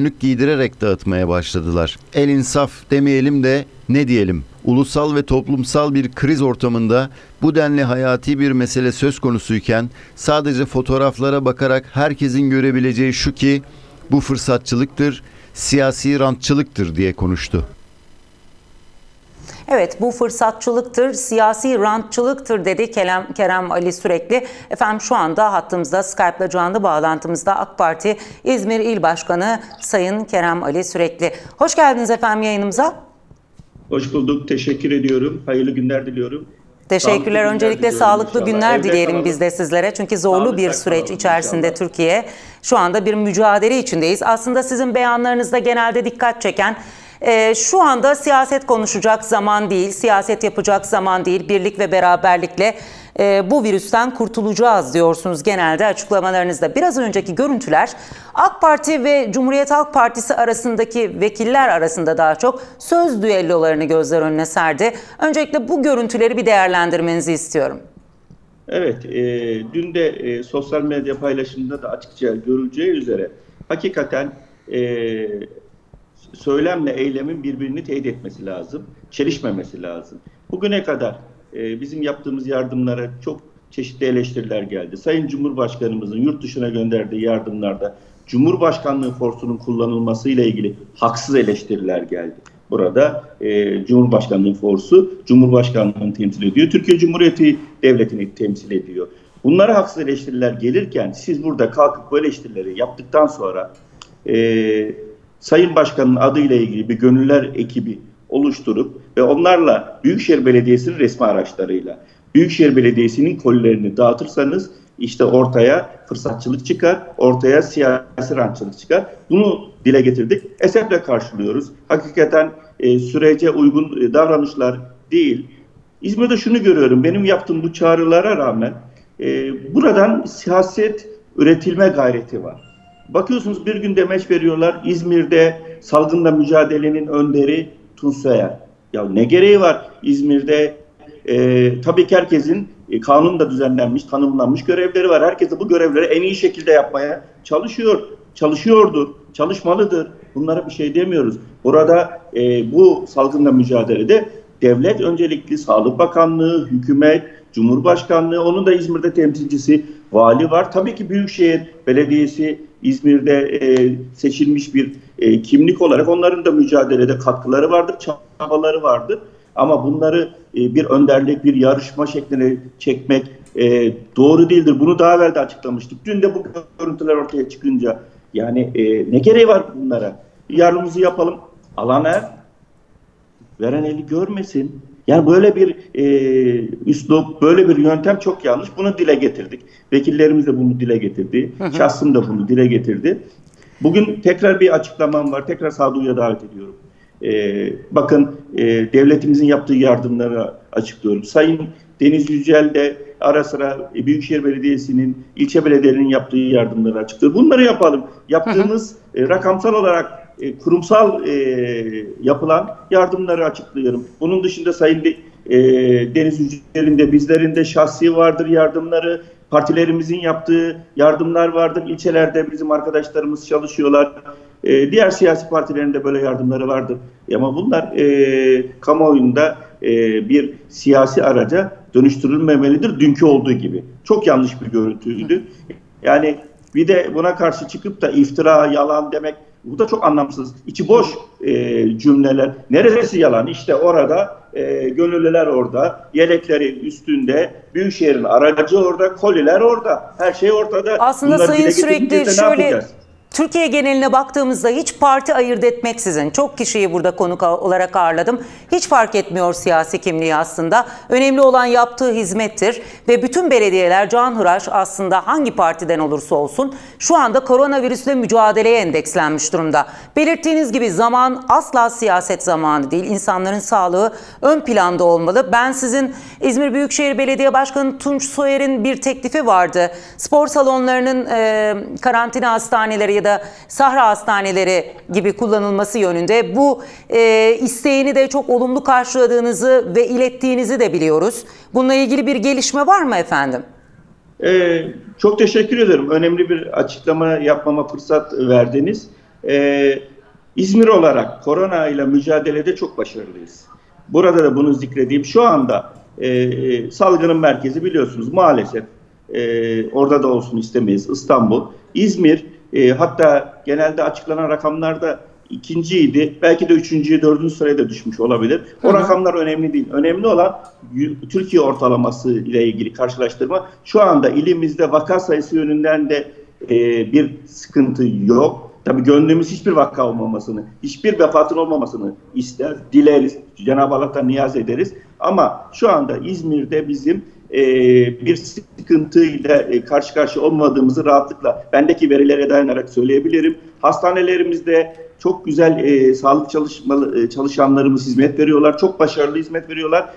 önlük giydirerek dağıtmaya başladılar. El insaf demeyelim de ne diyelim? Ulusal ve toplumsal bir kriz ortamında bu denli hayati bir mesele söz konusuyken sadece fotoğraflara bakarak herkesin görebileceği şu ki bu fırsatçılıktır, siyasi rantçılıktır diye konuştu. Evet bu fırsatçılıktır, siyasi rantçılıktır dedi Kerem, Kerem Ali sürekli. Efendim şu anda hattımızda Skype'la canlı bağlantımızda AK Parti İzmir İl Başkanı Sayın Kerem Ali sürekli. Hoş geldiniz efendim yayınımıza. Hoş bulduk. Teşekkür ediyorum. Hayırlı günler diliyorum. Teşekkürler. Sağlıklı Öncelikle sağlıklı inşallah. günler Evde dileyelim kalalım. biz de sizlere. Çünkü zorlu Sağlıkla bir süreç içerisinde inşallah. Türkiye. Şu anda bir mücadele içindeyiz. Aslında sizin beyanlarınızda genelde dikkat çeken e, şu anda siyaset konuşacak zaman değil, siyaset yapacak zaman değil, birlik ve beraberlikle e, bu virüsten kurtulacağız diyorsunuz genelde açıklamalarınızda. Biraz önceki görüntüler AK Parti ve Cumhuriyet Halk Partisi arasındaki vekiller arasında daha çok söz düellolarını gözler önüne serdi. Öncelikle bu görüntüleri bir değerlendirmenizi istiyorum. Evet, e, dün de e, sosyal medya paylaşımında da açıkça görüleceği üzere hakikaten e, söylemle eylemin birbirini teyit etmesi lazım, çelişmemesi lazım. Bugüne kadar e, bizim yaptığımız yardımlara çok çeşitli eleştiriler geldi. Sayın Cumhurbaşkanımızın yurt dışına gönderdiği yardımlarda Cumhurbaşkanlığı forsunun kullanılması ile ilgili haksız eleştiriler geldi. Burada e, Cumhurbaşkanlığı forsu Cumhurbaşkanlığını temsil ediyor. Türkiye Cumhuriyeti Devleti'ni temsil ediyor. Bunlara haksız eleştiriler gelirken siz burada kalkıp bu eleştirileri yaptıktan sonra e, Sayın Başkan'ın adıyla ilgili bir gönüller ekibi oluşturup ve onlarla Büyükşehir Belediyesi'nin resmi araçlarıyla Büyükşehir Belediyesi'nin kolilerini dağıtırsanız işte ortaya fırsatçılık çıkar, ortaya siyasi rantçılık çıkar. Bunu dile getirdik. Esefle karşılıyoruz. Hakikaten e, sürece uygun e, davranışlar değil. İzmir'de şunu görüyorum. Benim yaptığım bu çağrılara rağmen e, buradan siyaset üretilme gayreti var. Bakıyorsunuz bir gün demeç veriyorlar. İzmir'de salgınla mücadelenin önderi Tunçsoyer. Ya ne gereği var İzmir'de? E, tabii ki herkesin e, kanun düzenlenmiş, tanımlanmış görevleri var. Herkes de bu görevleri en iyi şekilde yapmaya çalışıyor. Çalışıyordur, çalışmalıdır. Bunlara bir şey demiyoruz. Burada e, bu salgınla mücadelede devlet öncelikli Sağlık Bakanlığı, hükümet, Cumhurbaşkanlığı, onun da İzmir'de temsilcisi, vali var. Tabii ki Büyükşehir Belediyesi İzmir'de e, seçilmiş bir e, kimlik olarak onların da mücadelede katkıları vardır, çabaları vardır. Ama bunları e, bir önderlik, bir yarışma şekline çekmek e, doğru değildir. Bunu daha evvel de açıklamıştık. Dün de bu görüntüler ortaya çıkınca yani e, ne gereği var bunlara? Yardımımızı yapalım. Alan er, veren eli görmesin. Yani böyle bir e, üslup, böyle bir yöntem çok yanlış. Bunu dile getirdik. Vekillerimiz de bunu dile getirdi. Şahsım da bunu dile getirdi. Bugün tekrar bir açıklamam var. Tekrar sağduyuya davet ediyorum. Ee, bakın e, devletimizin yaptığı yardımları açıklıyorum. Sayın Deniz Yücel de ara sıra Büyükşehir Belediyesi'nin, ilçe belediyelerinin yaptığı yardımları açıklıyor. Bunları yapalım. Yaptığımız. E, rakamsal olarak e, kurumsal e, yapılan yardımları açıklıyorum. Bunun dışında Sayın e, Deniz Yücel'in de bizlerin de şahsi vardır yardımları. Partilerimizin yaptığı yardımlar vardır. İlçelerde bizim arkadaşlarımız çalışıyorlar. E, diğer siyasi partilerin de böyle yardımları vardır. E, ama bunlar e, kamuoyunda e, bir siyasi araca dönüştürülmemelidir dünkü olduğu gibi. Çok yanlış bir görüntüydü. Yani bir de buna karşı çıkıp da iftira, yalan demek bu da çok anlamsız. İçi boş e, cümleler. Neresi yalan? İşte orada e, gönüllüler orada, yelekleri üstünde, Büyükşehir'in aracı orada, koliler orada. Her şey ortada. Aslında Bunları Sayın sürekli şöyle Türkiye geneline baktığımızda hiç parti ayırt etmeksizin çok kişiyi burada konuk olarak ağırladım. Hiç fark etmiyor siyasi kimliği aslında. Önemli olan yaptığı hizmettir ve bütün belediyeler canhıraş aslında hangi partiden olursa olsun şu anda koronavirüsle mücadeleye endekslenmiş durumda. Belirttiğiniz gibi zaman asla siyaset zamanı değil. İnsanların sağlığı ön planda olmalı. Ben sizin İzmir Büyükşehir Belediye Başkanı Tunç Soyer'in bir teklifi vardı. Spor salonlarının e, karantina hastaneleri ya da sahra hastaneleri gibi kullanılması yönünde bu e, isteğini de çok olumlu karşıladığınızı ve ilettiğinizi de biliyoruz. Bununla ilgili bir gelişme var mı efendim? Ee, çok teşekkür ederim. Önemli bir açıklama yapmama fırsat verdiniz. e, İzmir olarak korona ile mücadelede çok başarılıyız. Burada da bunu zikredeyim. Şu anda e, salgının merkezi biliyorsunuz maalesef e, orada da olsun istemeyiz İstanbul. İzmir e, hatta genelde açıklanan rakamlarda ikinciydi. Belki de üçüncüye, dördüncü sıraya da düşmüş olabilir. O Hı-hı. rakamlar önemli değil. Önemli olan Türkiye ortalaması ile ilgili karşılaştırma. Şu anda ilimizde vaka sayısı yönünden de e, bir sıkıntı yok. Tabii gönlümüz hiçbir vaka olmamasını, hiçbir vefatın olmamasını ister, dileriz. Cenab-ı Allah'tan niyaz ederiz. Ama şu anda İzmir'de bizim e, bir sıkıntıyla e, karşı karşıya olmadığımızı rahatlıkla bendeki verilere dayanarak söyleyebilirim. Hastanelerimizde çok güzel e, sağlık çalışmalı, e, çalışanlarımız hizmet veriyorlar. Çok başarılı hizmet veriyorlar.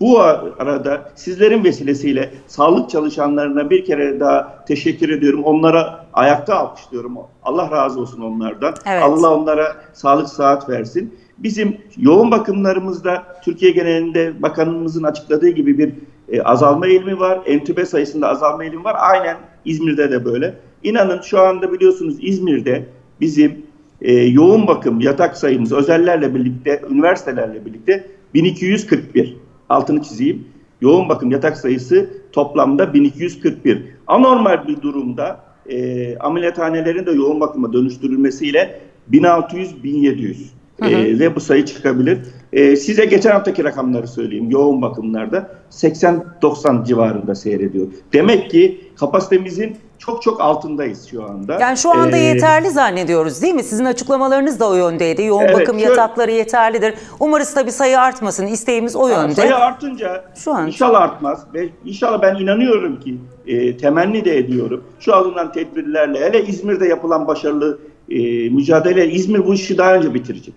Bu arada sizlerin vesilesiyle sağlık çalışanlarına bir kere daha teşekkür ediyorum. Onlara ayakta alkışlıyorum. Allah razı olsun onlardan. Evet. Allah onlara sağlık saat versin. Bizim yoğun bakımlarımızda Türkiye genelinde bakanımızın açıkladığı gibi bir e, azalma eğilimi var. Entübe sayısında azalma eğilimi var. Aynen İzmir'de de böyle. İnanın şu anda biliyorsunuz İzmir'de bizim e, yoğun bakım yatak sayımız özellerle birlikte, üniversitelerle birlikte 1241. Altını çizeyim. Yoğun bakım yatak sayısı toplamda 1241. Anormal bir durumda e, ameliyathanelerin de yoğun bakıma dönüştürülmesiyle 1600-1700 e, ve bu sayı çıkabilir. E, size geçen haftaki rakamları söyleyeyim. Yoğun bakımlarda 80-90 civarında seyrediyor. Demek ki kapasitemizin çok çok altındayız şu anda. Yani şu anda ee, yeterli zannediyoruz değil mi? Sizin açıklamalarınız da o yöndeydi. Yoğun evet, bakım şöyle, yatakları yeterlidir. Umarız tabii sayı artmasın. İsteğimiz o yönde. Sayı artınca şu an inşallah artmaz. Ve inşallah ben inanıyorum ki e, temenni de ediyorum. Şu alınan tedbirlerle hele İzmir'de yapılan başarılı e, mücadele İzmir bu işi daha önce bitirecek.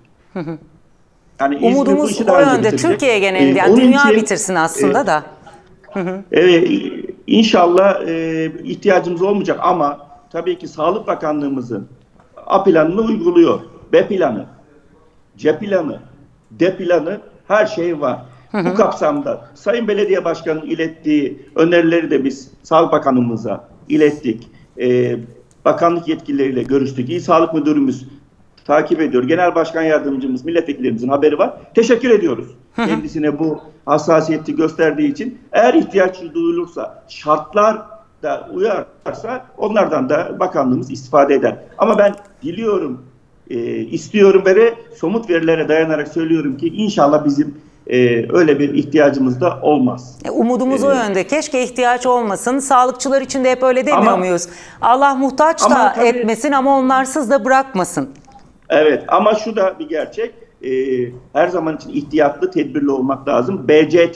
Yani Umudumuz o yönde. Türkiye genelinde. Yani dünya için, bitirsin aslında e, da. Evet, inşallah e, ihtiyacımız olmayacak ama tabii ki Sağlık Bakanlığımızın A planını uyguluyor. B planı, C planı, D planı her şey var. Hı hı. Bu kapsamda Sayın Belediye Başkanı'nın ilettiği önerileri de biz Sağlık Bakanımıza ilettik. Ee, bakanlık yetkilileriyle görüştük. İl Sağlık Müdürümüz takip ediyor. Genel Başkan Yardımcımız, milletvekillerimizin haberi var. Teşekkür ediyoruz. Kendisine bu hassasiyeti gösterdiği için. Eğer ihtiyaç duyulursa, şartlar da uyarsa onlardan da bakanlığımız istifade eder. Ama ben diliyorum, e, istiyorum ve somut verilere dayanarak söylüyorum ki inşallah bizim e, öyle bir ihtiyacımız da olmaz. E, umudumuz ee, o yönde. Keşke ihtiyaç olmasın. Sağlıkçılar için de hep öyle demiyor ama, muyuz? Allah muhtaç ama da tabii, etmesin ama onlarsız da bırakmasın. Evet ama şu da bir gerçek. E, her zaman için ihtiyatlı, tedbirli olmak lazım. BC,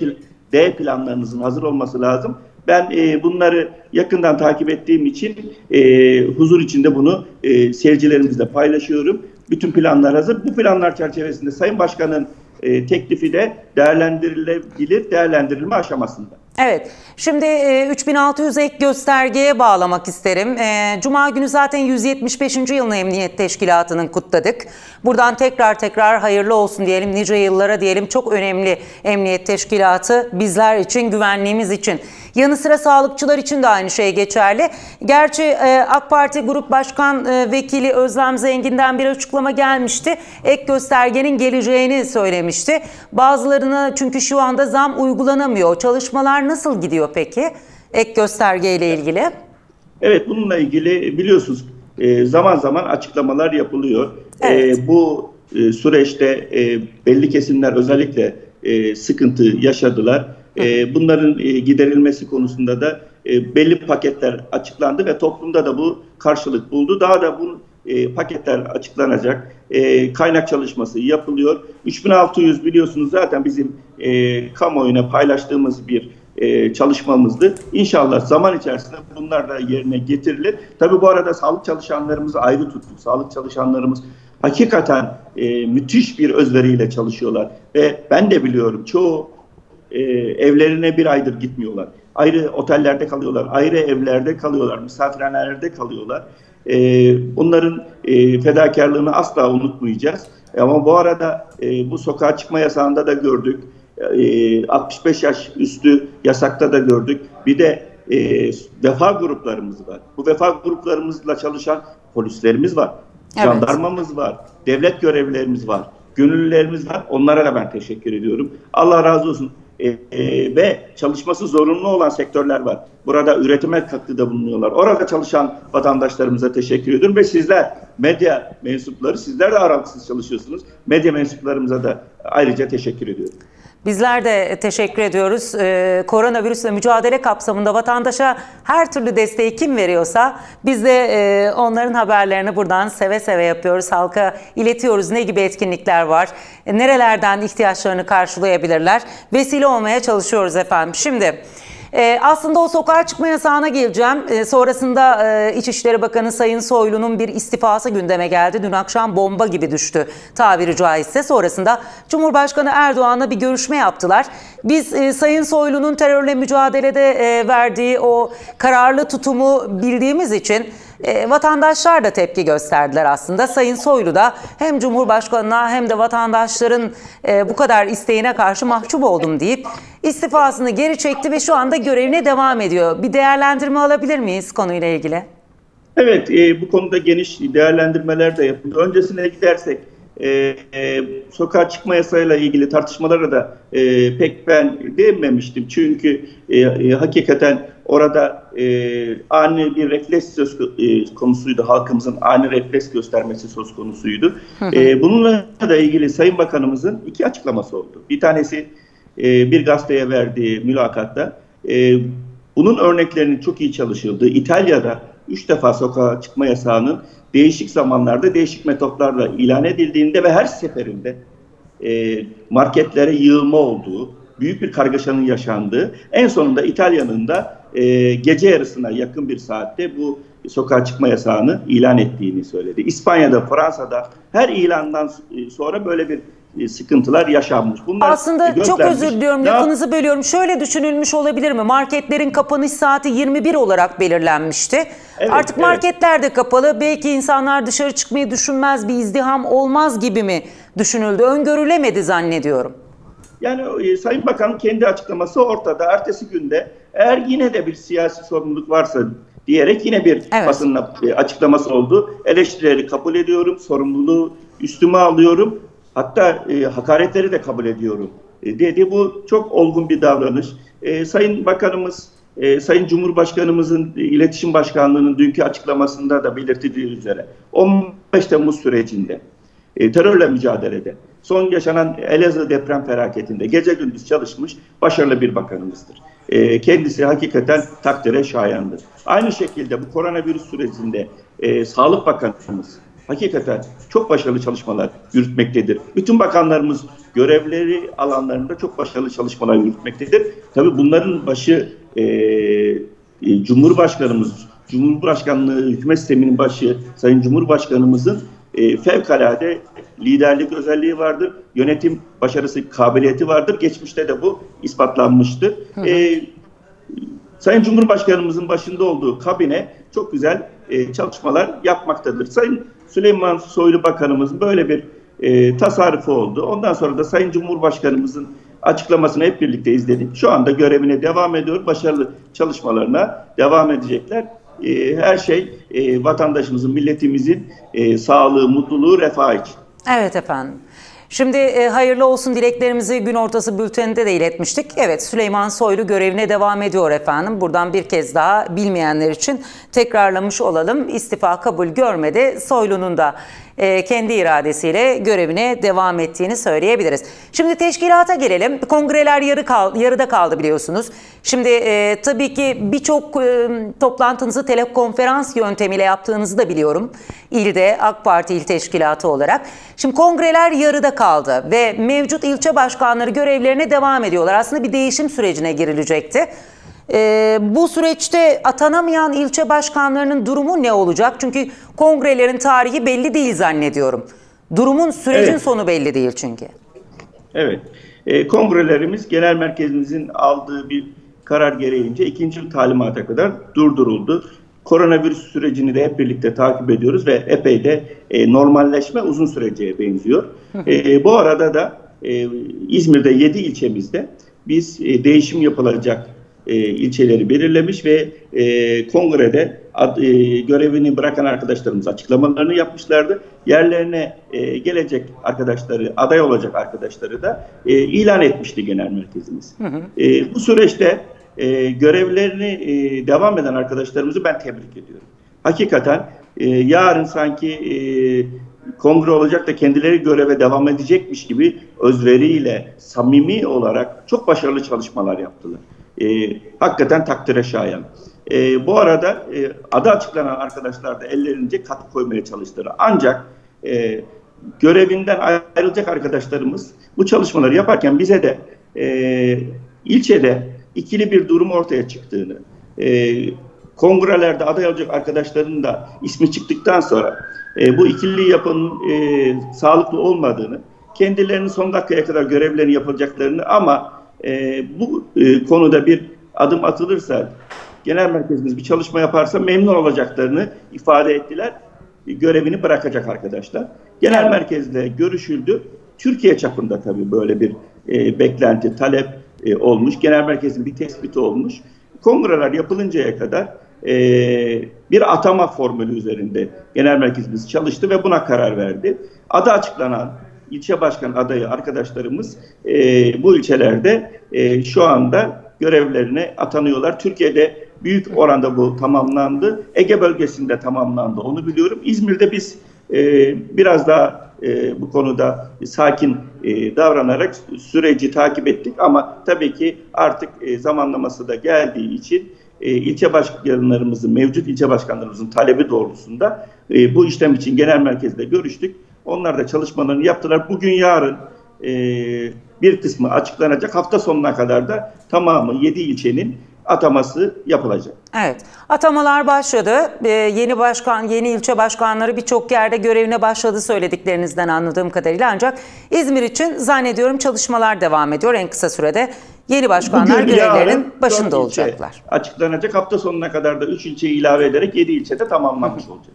D planlarınızın hazır olması lazım. Ben e, bunları yakından takip ettiğim için e, huzur içinde bunu e, seyircilerimizle paylaşıyorum. Bütün planlar hazır. Bu planlar çerçevesinde Sayın Başkan'ın e, teklifi de değerlendirilebilir, değerlendirilme aşamasında. Evet, şimdi 3600 e, ek göstergeye bağlamak isterim. E, Cuma günü zaten 175. yılını Emniyet Teşkilatı'nın kutladık. Buradan tekrar tekrar hayırlı olsun diyelim, nice yıllara diyelim. Çok önemli Emniyet Teşkilatı bizler için, güvenliğimiz için. Yanı sıra sağlıkçılar için de aynı şey geçerli. Gerçi e, AK Parti Grup Başkan Vekili Özlem Zengin'den bir açıklama gelmişti. Ek göstergenin geleceğini söylemişti. Bazılarına çünkü şu anda zam uygulanamıyor. Çalışmalar çalışmalar nasıl gidiyor peki? Ek gösterge ile ilgili. Evet bununla ilgili biliyorsunuz e, zaman zaman açıklamalar yapılıyor. E, evet. bu e, süreçte belli kesimler özellikle sıkıntı yaşadılar. bunların giderilmesi konusunda da belli paketler açıklandı ve toplumda da bu karşılık buldu. Daha da bu paketler açıklanacak. kaynak çalışması yapılıyor. 3600 biliyorsunuz zaten bizim kamuoyuna paylaştığımız bir e, çalışmamızdı. İnşallah zaman içerisinde bunlar da yerine getirilir. Tabi bu arada sağlık çalışanlarımızı ayrı tuttuk. Sağlık çalışanlarımız hakikaten e, müthiş bir özveriyle çalışıyorlar. Ve ben de biliyorum çoğu e, evlerine bir aydır gitmiyorlar. Ayrı otellerde kalıyorlar, ayrı evlerde kalıyorlar, misafirhanelerde kalıyorlar. E, bunların e, fedakarlığını asla unutmayacağız. Ama bu arada e, bu sokağa çıkma yasağında da gördük. 65 e, yaş üstü yasakta da gördük. Bir de e, vefa gruplarımız var. Bu vefa gruplarımızla çalışan polislerimiz var. Evet. Jandarmamız var, devlet görevlilerimiz var, gönüllülerimiz var. Onlara da ben teşekkür ediyorum. Allah razı olsun. E, e, ve çalışması zorunlu olan sektörler var. Burada üretime katkıda bulunuyorlar. Orada çalışan vatandaşlarımıza teşekkür ediyorum ve sizler medya mensupları sizler de aralıksız çalışıyorsunuz. Medya mensuplarımıza da ayrıca teşekkür ediyorum. Bizler de teşekkür ediyoruz. Ee, koronavirüsle mücadele kapsamında vatandaşa her türlü desteği kim veriyorsa biz de e, onların haberlerini buradan seve seve yapıyoruz. Halka iletiyoruz ne gibi etkinlikler var, e, nerelerden ihtiyaçlarını karşılayabilirler. Vesile olmaya çalışıyoruz efendim. Şimdi... E, aslında o sokağa çıkma yasağına geleceğim. E, sonrasında e, İçişleri Bakanı Sayın Soylu'nun bir istifası gündeme geldi. Dün akşam bomba gibi düştü tabiri caizse. Sonrasında Cumhurbaşkanı Erdoğan'la bir görüşme yaptılar. Biz e, Sayın Soylu'nun terörle mücadelede e, verdiği o kararlı tutumu bildiğimiz için e, vatandaşlar da tepki gösterdiler aslında. Sayın Soylu da hem Cumhurbaşkanı'na hem de vatandaşların e, bu kadar isteğine karşı mahcup oldum deyip istifasını geri çekti ve şu anda görevine devam ediyor. Bir değerlendirme alabilir miyiz konuyla ilgili? Evet, e, bu konuda geniş değerlendirmeler de yapıldı. Öncesine gidersek e, e, sokağa çıkma yasayla ilgili tartışmalara da e, pek ben değinmemiştim. Çünkü e, e, hakikaten orada e, ani bir refleks söz e, konusuydu. Halkımızın ani refleks göstermesi söz konusuydu. E, bununla da ilgili Sayın Bakanımızın iki açıklaması oldu. Bir tanesi e, bir gazeteye verdiği mülakatta e, bunun örneklerinin çok iyi çalışıldığı İtalya'da üç defa sokağa çıkma yasağının değişik zamanlarda değişik metotlarla ilan edildiğinde ve her seferinde e, marketlere yığılma olduğu, büyük bir kargaşanın yaşandığı, en sonunda İtalya'nın da e, gece yarısına yakın bir saatte bu sokağa çıkma yasağını ilan ettiğini söyledi. İspanya'da, Fransa'da her ilandan sonra böyle bir e, sıkıntılar yaşanmış. Bunlar Aslında çok özür diliyorum ya, lafınızı bölüyorum. Şöyle düşünülmüş olabilir mi? Marketlerin kapanış saati 21 olarak belirlenmişti. Evet, Artık evet. marketler de kapalı. Belki insanlar dışarı çıkmayı düşünmez, bir izdiham olmaz gibi mi düşünüldü? Öngörülemedi zannediyorum. Yani e, Sayın Bakan kendi açıklaması ortada. Ertesi günde eğer yine de bir siyasi sorumluluk varsa diyerek yine bir evet. basın e, açıklaması oldu. Eleştirileri kabul ediyorum, sorumluluğu üstüme alıyorum Hatta e, hakaretleri de kabul ediyorum e, dedi. Bu çok olgun bir davranış. E, Sayın Bakanımız, e, Sayın Cumhurbaşkanımızın e, İletişim Başkanlığı'nın dünkü açıklamasında da belirtildiği üzere 15 Temmuz sürecinde e, terörle mücadelede son yaşanan Elazığ deprem felaketinde gece gündüz çalışmış başarılı bir bakanımızdır. E, kendisi hakikaten takdire şayandır. Aynı şekilde bu koronavirüs sürecinde e, Sağlık Bakanımız hakikaten çok başarılı çalışmalar yürütmektedir. Bütün bakanlarımız görevleri alanlarında çok başarılı çalışmalar yürütmektedir. Tabii bunların başı e, e, Cumhurbaşkanımız, Cumhurbaşkanlığı hükümet sisteminin başı Sayın Cumhurbaşkanımızın e, fevkalade liderlik özelliği vardır. Yönetim başarısı, kabiliyeti vardır. Geçmişte de bu. Hı hı. E, Sayın Cumhurbaşkanımızın başında olduğu kabine çok güzel e, çalışmalar yapmaktadır. Sayın Süleyman Soylu Bakanımızın böyle bir e, tasarrufu oldu. Ondan sonra da Sayın Cumhurbaşkanımızın açıklamasını hep birlikte izledik. Şu anda görevine devam ediyor. Başarılı çalışmalarına devam edecekler. E, her şey e, vatandaşımızın, milletimizin e, sağlığı, mutluluğu, refahı için. Evet efendim. Şimdi e, hayırlı olsun dileklerimizi gün ortası bülteninde de iletmiştik. Evet Süleyman Soylu görevine devam ediyor efendim. Buradan bir kez daha bilmeyenler için tekrarlamış olalım. İstifa kabul görmedi. Soylu'nun da e, kendi iradesiyle görevine devam ettiğini söyleyebiliriz. Şimdi teşkilata gelelim. Kongreler yarı kal, yarıda kaldı biliyorsunuz. Şimdi e, tabii ki birçok e, toplantınızı telekonferans yöntemiyle yaptığınızı da biliyorum. İlde AK Parti il teşkilatı olarak. Şimdi kongreler yarıda kaldı ve mevcut ilçe başkanları görevlerine devam ediyorlar. Aslında bir değişim sürecine girilecekti. E, bu süreçte atanamayan ilçe başkanlarının durumu ne olacak? Çünkü kongrelerin tarihi belli değil zannediyorum. Durumun sürecin evet. sonu belli değil çünkü. Evet. E, kongrelerimiz genel merkezimizin aldığı bir karar gereğince ikinci talimata kadar durduruldu. Koronavirüs sürecini de hep birlikte takip ediyoruz ve epey de e, normalleşme uzun süreceğe benziyor. e, bu arada da e, İzmir'de 7 ilçemizde biz e, değişim yapılacak e, ilçeleri belirlemiş ve e, kongrede ad, e, görevini bırakan arkadaşlarımız açıklamalarını yapmışlardı. Yerlerine e, gelecek arkadaşları, aday olacak arkadaşları da e, ilan etmişti genel merkezimiz. Hı hı. E, bu süreçte e, görevlerini e, devam eden arkadaşlarımızı ben tebrik ediyorum. Hakikaten e, yarın sanki e, kongre olacak da kendileri göreve devam edecekmiş gibi özveriyle, samimi olarak çok başarılı çalışmalar yaptılar. E, hakikaten takdire şayan. E, bu arada e, adı açıklanan arkadaşlar da ellerince katkı koymaya çalıştılar. Ancak e, görevinden ayrılacak arkadaşlarımız bu çalışmaları yaparken bize de e, ilçede ikili bir durum ortaya çıktığını, e, kongrelerde aday olacak arkadaşların da ismi çıktıktan sonra e, bu ikili yapının e, sağlıklı olmadığını, kendilerinin son dakikaya kadar görevlerini yapacaklarını ama e, bu e, konuda bir adım atılırsa, genel merkezimiz bir çalışma yaparsa memnun olacaklarını ifade ettiler. Görevini bırakacak arkadaşlar. Genel merkezle görüşüldü. Türkiye çapında tabii böyle bir e, beklenti, talep e, olmuş. Genel merkezin bir tespiti olmuş. Kongreler yapılıncaya kadar e, bir atama formülü üzerinde genel merkezimiz çalıştı ve buna karar verdi. Adı açıklanan ilçe başkan adayı arkadaşlarımız e, bu ilçelerde e, şu anda görevlerine atanıyorlar. Türkiye'de büyük oranda bu tamamlandı. Ege bölgesinde tamamlandı. Onu biliyorum. İzmir'de biz e, biraz daha e, bu konuda sakin e, davranarak süreci takip ettik ama tabii ki artık e, zamanlaması da geldiği için e, ilçe başkanlarımızın, mevcut ilçe başkanlarımızın talebi doğrultusunda e, bu işlem için genel merkezde görüştük. Onlar da çalışmalarını yaptılar. Bugün yarın e, bir kısmı açıklanacak. Hafta sonuna kadar da tamamı 7 ilçenin ataması yapılacak. Evet, atamalar başladı. Ee, yeni başkan, yeni ilçe başkanları birçok yerde görevine başladı söylediklerinizden anladığım kadarıyla. Ancak İzmir için zannediyorum çalışmalar devam ediyor en kısa sürede. Yeni başkanlar Bugün, görevlerin başında olacaklar. Açıklanacak hafta sonuna kadar da 3 ilçeyi ilave ederek 7 ilçede tamamlanmış olacak.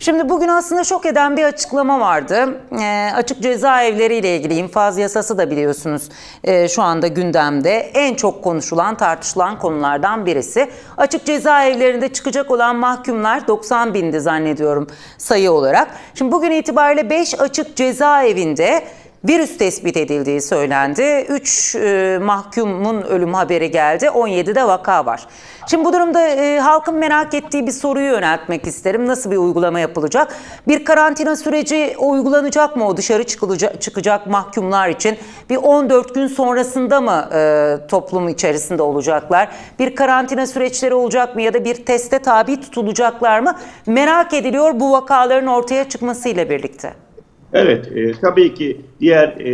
Şimdi bugün aslında şok eden bir açıklama vardı. E, açık cezaevleri ile ilgili infaz yasası da biliyorsunuz e, şu anda gündemde. En çok konuşulan, tartışılan konulardan birisi. Açık cezaevlerinde çıkacak olan mahkumlar 90 bindi zannediyorum sayı olarak. Şimdi bugün itibariyle 5 açık cezaevinde virüs tespit edildiği söylendi. 3 e, mahkumun ölüm haberi geldi. 17 de vaka var. Şimdi bu durumda e, halkın merak ettiği bir soruyu yöneltmek isterim. Nasıl bir uygulama yapılacak? Bir karantina süreci uygulanacak mı o dışarı çıkılacak, çıkacak mahkumlar için? Bir 14 gün sonrasında mı e, toplum içerisinde olacaklar? Bir karantina süreçleri olacak mı ya da bir teste tabi tutulacaklar mı? Merak ediliyor bu vakaların ortaya çıkmasıyla birlikte. Evet, e, tabii ki diğer e,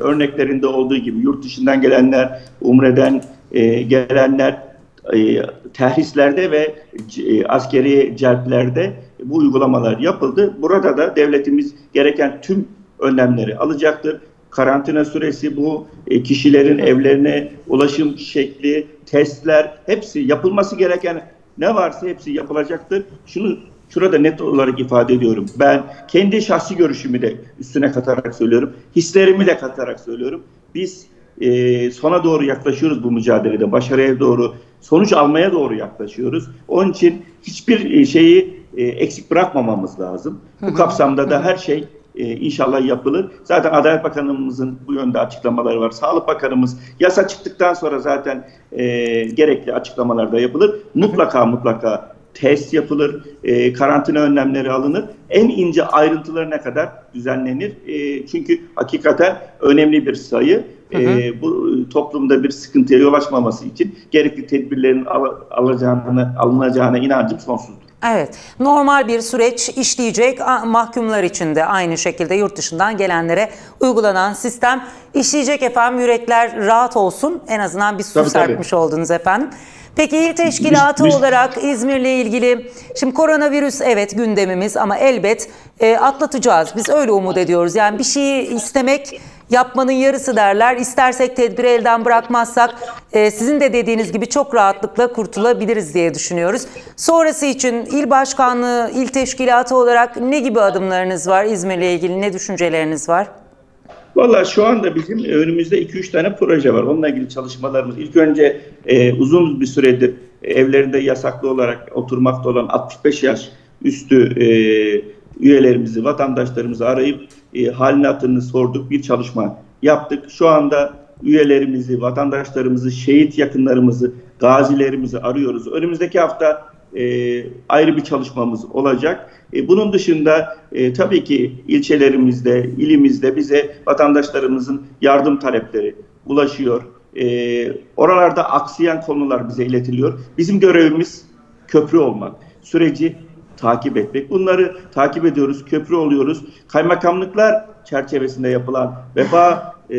örneklerinde olduğu gibi yurt dışından gelenler, umreden e, gelenler e, terhislerde ve e, askeri celplerde bu uygulamalar yapıldı. Burada da devletimiz gereken tüm önlemleri alacaktır. Karantina süresi bu, e, kişilerin evlerine ulaşım şekli, testler hepsi yapılması gereken ne varsa hepsi yapılacaktır. Şunu şurada net olarak ifade ediyorum. Ben kendi şahsi görüşümü de üstüne katarak söylüyorum. Hislerimi de katarak söylüyorum. Biz e, sona doğru yaklaşıyoruz bu mücadelede. Başarıya doğru, sonuç almaya doğru yaklaşıyoruz. Onun için hiçbir e, şeyi e, eksik bırakmamamız lazım. Bu kapsamda da her şey e, inşallah yapılır. Zaten Adalet Bakanımızın bu yönde açıklamaları var. Sağlık Bakanımız yasa çıktıktan sonra zaten e, gerekli açıklamalar da yapılır. Mutlaka mutlaka test yapılır, e, karantina önlemleri alınır. En ince ayrıntılarına kadar düzenlenir. E, çünkü hakikaten önemli bir sayı. Hı hı. E, bu toplumda bir sıkıntıya yol açmaması için gerekli tedbirlerin al alacağına, alınacağına inancım sonsuzdur. Evet, normal bir süreç işleyecek mahkumlar için de aynı şekilde yurt dışından gelenlere uygulanan sistem işleyecek efendim. Yürekler rahat olsun. En azından bir su tabii, serpmiş tabii. oldunuz efendim. Peki il teşkilatı biz, olarak İzmir'le ilgili şimdi koronavirüs evet gündemimiz ama elbet e, atlatacağız. Biz öyle umut ediyoruz. Yani bir şeyi istemek yapmanın yarısı derler. İstersek tedbiri elden bırakmazsak e, sizin de dediğiniz gibi çok rahatlıkla kurtulabiliriz diye düşünüyoruz. Sonrası için il başkanlığı, il teşkilatı olarak ne gibi adımlarınız var İzmir'le ilgili ne düşünceleriniz var? Valla şu anda bizim önümüzde 2-3 tane proje var. Onunla ilgili çalışmalarımız. İlk önce e, uzun bir süredir evlerinde yasaklı olarak oturmakta olan 65 yaş üstü e, üyelerimizi, vatandaşlarımızı arayıp e, halini hatırını sorduk. Bir çalışma yaptık. Şu anda üyelerimizi, vatandaşlarımızı, şehit yakınlarımızı, gazilerimizi arıyoruz. Önümüzdeki hafta e, ayrı bir çalışmamız olacak. E, bunun dışında e, tabii ki ilçelerimizde, ilimizde bize vatandaşlarımızın yardım talepleri ulaşıyor. E, oralarda aksayan konular bize iletiliyor. Bizim görevimiz köprü olmak, süreci takip etmek. Bunları takip ediyoruz, köprü oluyoruz. Kaymakamlıklar çerçevesinde yapılan vefa e,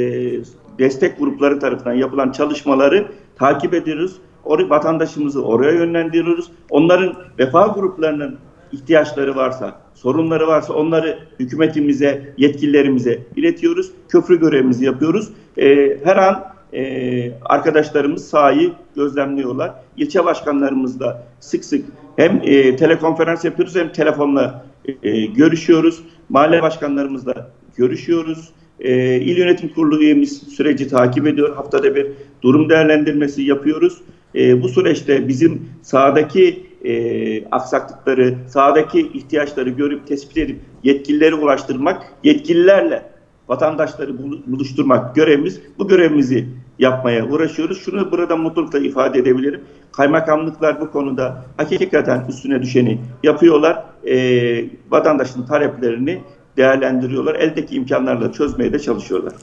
destek grupları tarafından yapılan çalışmaları takip ediyoruz. Or vatandaşımızı oraya yönlendiriyoruz. Onların vefa gruplarının ihtiyaçları varsa, sorunları varsa onları hükümetimize, yetkililerimize iletiyoruz. Köprü görevimizi yapıyoruz. E, her an e, arkadaşlarımız sahayı gözlemliyorlar. İlçe başkanlarımızla sık sık hem e, telekonferans yapıyoruz hem telefonla e, görüşüyoruz. Mahalle başkanlarımızla görüşüyoruz. E, İl Yönetim Kurulu üyemiz süreci takip ediyor. Haftada bir durum değerlendirmesi yapıyoruz. E, bu süreçte bizim sahadaki e, aksaklıkları, sahadaki ihtiyaçları görüp tespit edip yetkililere ulaştırmak, yetkililerle vatandaşları buluşturmak görevimiz. Bu görevimizi yapmaya uğraşıyoruz. Şunu burada mutlulukla ifade edebilirim. Kaymakamlıklar bu konuda hakikaten üstüne düşeni yapıyorlar. E, vatandaşın taleplerini değerlendiriyorlar. Eldeki imkanlarla çözmeye de çalışıyorlar.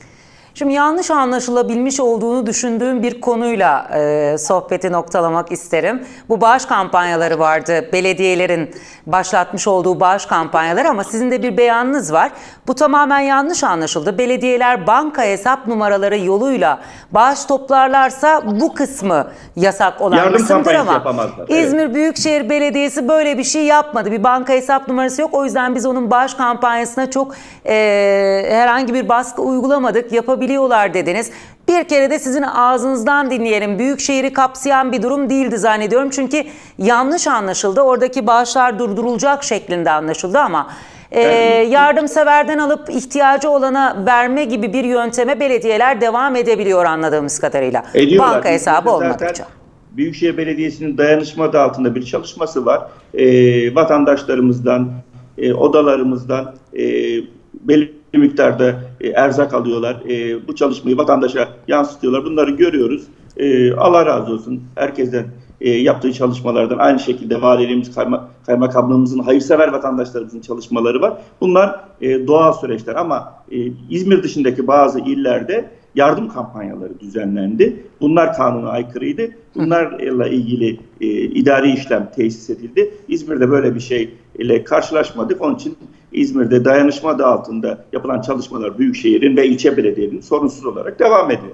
Şimdi yanlış anlaşılabilmiş olduğunu düşündüğüm bir konuyla e, sohbeti noktalamak isterim. Bu bağış kampanyaları vardı. Belediyelerin başlatmış olduğu bağış kampanyaları ama sizin de bir beyanınız var. Bu tamamen yanlış anlaşıldı. Belediyeler banka hesap numaraları yoluyla bağış toplarlarsa bu kısmı yasak olan Yardım kısımdır ama yapamazlar. İzmir Evet. Büyükşehir Belediyesi böyle bir şey yapmadı. Bir banka hesap numarası yok. O yüzden biz onun bağış kampanyasına çok e, herhangi bir baskı uygulamadık. Yapabiliyorlar dediniz. Bir kere de sizin ağzınızdan dinleyelim. Büyükşehir'i kapsayan bir durum değildi zannediyorum. Çünkü yanlış anlaşıldı. Oradaki bağışlar durdurulacak şeklinde anlaşıldı ama e, yardımseverden alıp ihtiyacı olana verme gibi bir yönteme belediyeler devam edebiliyor anladığımız kadarıyla. Ediyorlar. Banka hesabı Zaten olmadıkça. Büyükşehir Belediyesi'nin dayanışma adı altında bir çalışması var. Ee, vatandaşlarımızdan, e, odalarımızdan e, belirli miktarda e, erzak alıyorlar. E, bu çalışmayı vatandaşa yansıtıyorlar. Bunları görüyoruz. E, Allah razı olsun herkesten e, yaptığı çalışmalardan aynı şekilde valiliğimiz, kayma, kaymakamlığımızın, hayırsever vatandaşlarımızın çalışmaları var. Bunlar e, doğal süreçler ama e, İzmir dışındaki bazı illerde yardım kampanyaları düzenlendi. Bunlar kanuna aykırıydı. Bunlarla ilgili e, idari işlem tesis edildi. İzmir'de böyle bir şey ile karşılaşmadık. Onun için İzmir'de dayanışma adı altında yapılan çalışmalar Büyükşehir'in ve ilçe belediyelerinin sorunsuz olarak devam ediyor.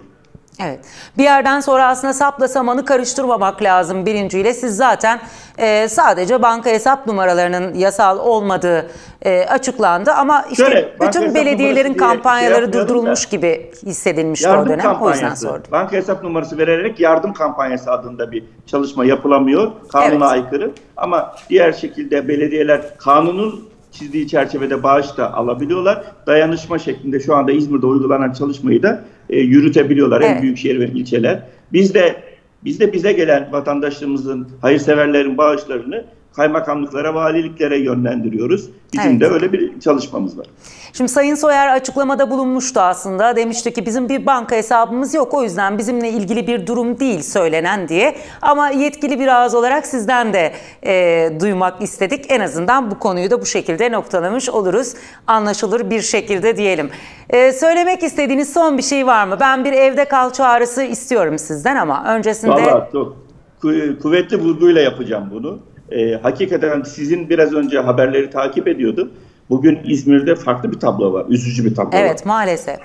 Evet. Bir yerden sonra aslında sapla samanı karıştırmamak lazım birinciyle. Siz zaten e, sadece banka hesap numaralarının yasal olmadığı e, açıklandı ama işte Şöyle, bütün belediyelerin kampanyaları şey durdurulmuş da. gibi hissedilmişti o dönem. O yüzden sordum. banka hesap numarası vererek yardım kampanyası adında bir çalışma yapılamıyor. Kanuna Evet. aykırı. Ama diğer şekilde belediyeler kanunun çizdiği çerçevede bağış da alabiliyorlar. Dayanışma şeklinde şu anda İzmir'de uygulanan çalışmayı da e, yürütebiliyorlar. Evet. Hem büyükşehir ve ilçeler. Biz de biz de bize gelen vatandaşlarımızın, hayırseverlerin bağışlarını kaymakamlıklara, valiliklere yönlendiriyoruz. Bizim Evet. de öyle bir çalışmamız var. Şimdi Sayın Soyer açıklamada bulunmuştu aslında. Demişti ki bizim bir banka hesabımız yok. O yüzden bizimle ilgili bir durum değil söylenen diye. Ama yetkili bir ağız olarak sizden de e, duymak istedik. En azından bu konuyu da bu şekilde noktalamış oluruz. Anlaşılır bir şekilde diyelim. E, söylemek istediğiniz son bir şey var mı? Ben bir evde kal çağrısı istiyorum sizden ama öncesinde... Vallahi çok ku- kuvvetli vurguyla yapacağım bunu. Ee, hakikaten sizin biraz önce haberleri takip ediyordum. Bugün İzmir'de farklı bir tablo var. Üzücü bir tablo var. Evet maalesef.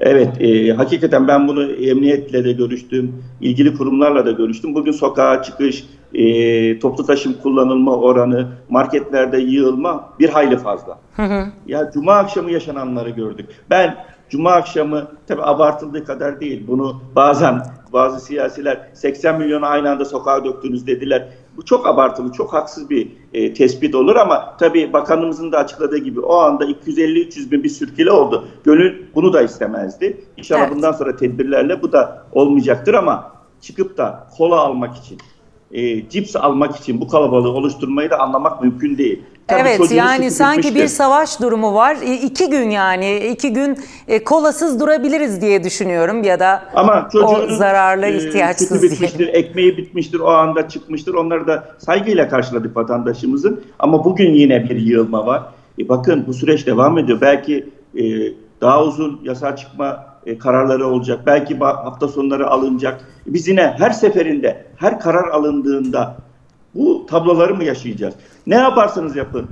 Evet, e, hakikaten ben bunu emniyetle de görüştüm, ilgili kurumlarla da görüştüm. Bugün sokağa çıkış, e, toplu taşım kullanılma oranı, marketlerde yığılma bir hayli fazla. Ya cuma akşamı yaşananları gördük. Ben cuma akşamı tabi abartıldığı kadar değil. Bunu bazen bazı siyasiler 80 milyonu aynı anda sokağa döktünüz dediler. Bu çok abartılı, çok haksız bir e, tespit olur ama tabii bakanımızın da açıkladığı gibi o anda 250-300 bin bir sürküle oldu. Gönül bunu da istemezdi. İnşallah Evet. bundan sonra tedbirlerle bu da olmayacaktır ama çıkıp da kola almak için, e, cips almak için bu kalabalığı oluşturmayı da anlamak mümkün değil. Tabii Evet yani sanki bir savaş durumu var. E, iki gün yani iki gün e, kolasız durabiliriz diye düşünüyorum ya da Ama o zararlı e, ihtiyaçsız sütü diye. bitmiştir, ekmeği bitmiştir, o anda çıkmıştır. Onları da saygıyla karşıladık vatandaşımızın. Ama bugün yine bir yığılma var. E bakın bu süreç devam ediyor. Belki e, daha uzun yasa çıkma e, kararları olacak. Belki hafta sonları alınacak. Biz yine her seferinde, her karar alındığında bu tabloları mı yaşayacağız? Ne yaparsanız yapın.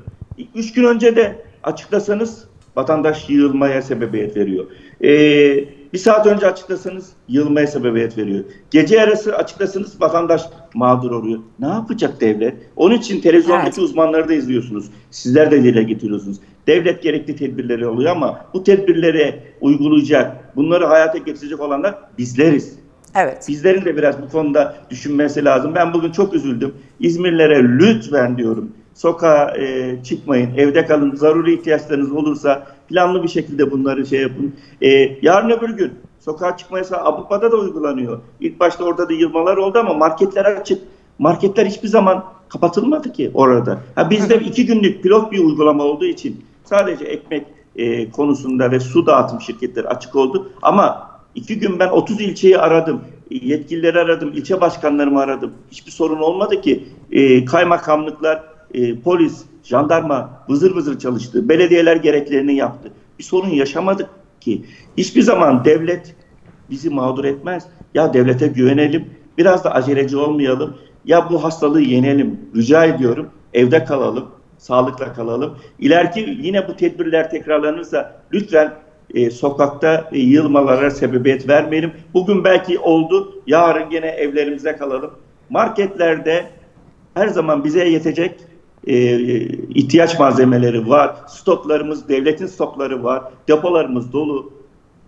Üç gün önce de açıklasanız vatandaş yığılmaya sebebiyet veriyor. Ee, bir saat önce açıklasanız yığılmaya sebebiyet veriyor. Gece yarısı açıklasanız vatandaş mağdur oluyor. Ne yapacak devlet? Onun için televizyondaki Evet. uzmanları da izliyorsunuz. Sizler de dile getiriyorsunuz. Devlet gerekli tedbirleri oluyor ama bu tedbirleri uygulayacak, bunları hayata geçirecek olanlar bizleriz. Evet. Bizlerin de biraz bu konuda düşünmesi lazım. Ben bugün çok üzüldüm. İzmirlere lütfen diyorum. Sokağa e, çıkmayın, evde kalın. Zaruri ihtiyaçlarınız olursa planlı bir şekilde bunları şey yapın. E, yarın öbür gün sokağa çıkma yasağı Avrupa'da da uygulanıyor. İlk başta orada da yılmalar oldu ama marketler açık. Marketler hiçbir zaman kapatılmadı ki orada. Ha bizde iki günlük pilot bir uygulama olduğu için sadece ekmek e, konusunda ve su dağıtım şirketleri açık oldu. Ama iki gün ben 30 ilçeyi aradım. Yetkilileri aradım, ilçe başkanlarımı aradım. Hiçbir sorun olmadı ki. E, kaymakamlıklar, e, polis, jandarma vızır vızır çalıştı. Belediyeler gereklerini yaptı. Bir sorun yaşamadık ki. Hiçbir zaman devlet bizi mağdur etmez. Ya devlete güvenelim. Biraz da aceleci olmayalım. Ya bu hastalığı yenelim. Rica ediyorum. Evde kalalım. Sağlıkla kalalım. İleriki yine bu tedbirler tekrarlanırsa lütfen e, sokakta e, yığılmalara sebebiyet vermeyelim. Bugün belki oldu. Yarın yine evlerimize kalalım. Marketlerde her zaman bize yetecek e, ihtiyaç malzemeleri var. Stoklarımız, devletin stokları var. Depolarımız dolu.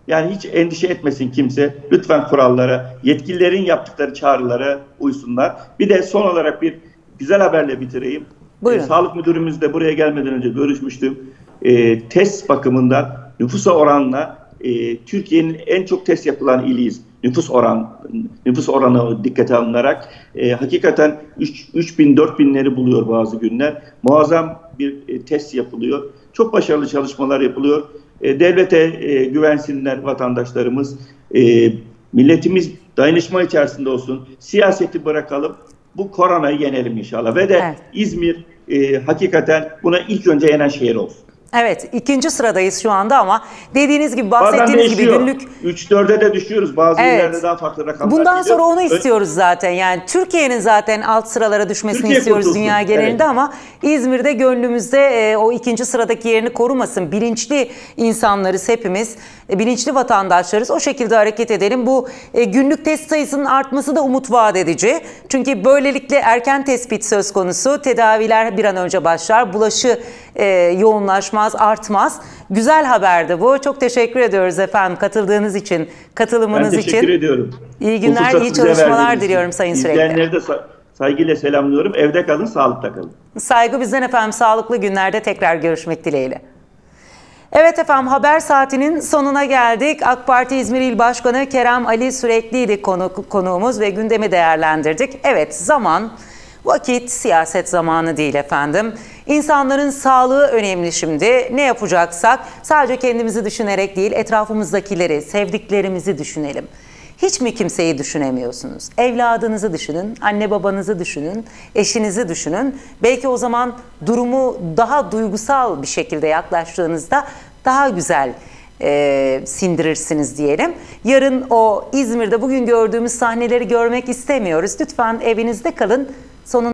Yani hiç endişe etmesin kimse. Lütfen kurallara, yetkililerin yaptıkları çağrılara uysunlar. Bir de son olarak bir güzel haberle bitireyim. Buyurun. E, sağlık müdürümüzle de buraya gelmeden önce görüşmüştüm. E, test bakımından nüfusa oranla e, Türkiye'nin en çok test yapılan iliyiz. Nüfus oran nüfus oranı dikkate alınarak e, hakikaten 3 3000 4000'leri buluyor bazı günler. Muazzam bir e, test yapılıyor. Çok başarılı çalışmalar yapılıyor. E, devlete e, güvensinler vatandaşlarımız. E, milletimiz dayanışma içerisinde olsun. Siyaseti bırakalım. Bu koronayı yenelim inşallah. Ve de Evet. İzmir e, hakikaten buna ilk önce yenen şehir olsun. Evet ikinci sıradayız şu anda ama dediğiniz gibi bahsettiğiniz gibi günlük 3-4'e de düşüyoruz. Bazı Evet. yerlerde daha farklı rakamlar Bundan geliyor. sonra onu istiyoruz zaten. Yani Türkiye'nin zaten alt sıralara düşmesini Türkiye istiyoruz kurtulsun. dünya genelinde Evet. ama İzmir'de gönlümüzde e, o ikinci sıradaki yerini korumasın. Bilinçli insanlarız hepimiz. E, bilinçli vatandaşlarız. O şekilde hareket edelim. Bu e, günlük test sayısının artması da umut vaat edici. Çünkü böylelikle erken tespit söz konusu. Tedaviler bir an önce başlar. Bulaşı e, yoğunlaşmaz, artmaz. Güzel haberdi bu. Çok teşekkür ediyoruz efendim katıldığınız için, Ben katılımınız teşekkür için. ediyorum. İyi günler, iyi çalışmalar için. diliyorum Sayın Sürekli. İzleyenleri de sa- saygıyla selamlıyorum. Evde kalın, sağlıkla kalın. Saygı bizden efendim. Sağlıklı günlerde tekrar görüşmek dileğiyle. Evet efendim haber saatinin sonuna geldik. AK Parti İzmir İl Başkanı Kerem Ali Sürekliydi konu, konuğumuz ve gündemi değerlendirdik. Evet zaman, vakit siyaset zamanı değil efendim. İnsanların sağlığı önemli şimdi. Ne yapacaksak sadece kendimizi düşünerek değil etrafımızdakileri, sevdiklerimizi düşünelim. Hiç mi kimseyi düşünemiyorsunuz? Evladınızı düşünün, anne babanızı düşünün, eşinizi düşünün. Belki o zaman durumu daha duygusal bir şekilde yaklaştığınızda daha güzel e, sindirirsiniz diyelim. Yarın o İzmir'de bugün gördüğümüz sahneleri görmek istemiyoruz. Lütfen evinizde kalın. Sonun